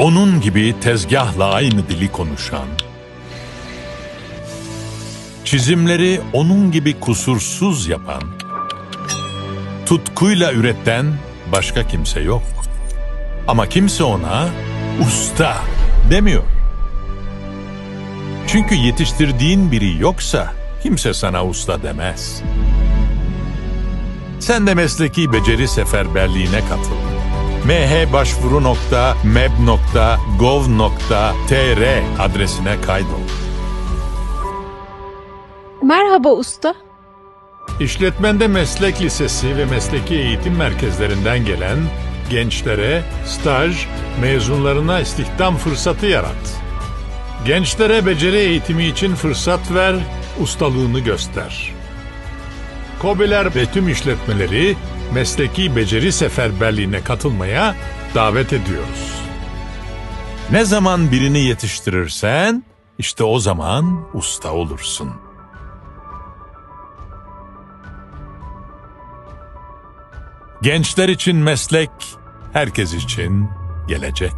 Onun gibi tezgahla aynı dili konuşan, çizimleri onun gibi kusursuz yapan, tutkuyla üreten başka kimse yok. Ama kimse ona usta demiyor. Çünkü yetiştirdiğin biri yoksa kimse sana usta demez. Sen de mesleki beceri seferberliğine katıl. mh-meb.gov.tr adresine kaydol. Merhaba usta. İşletmende meslek lisesi ve mesleki eğitim merkezlerinden gelen gençlere staj, mezunlarına istihdam fırsatı yarat. Gençlere beceri eğitimi için fırsat ver, ustalığını göster. Kobiler ve tüm işletmeleri mesleki beceri seferberliğine katılmaya davet ediyoruz. Ne zaman birini yetiştirirsen, işte o zaman usta olursun.'' Gençler için meslek, herkes için gelecek.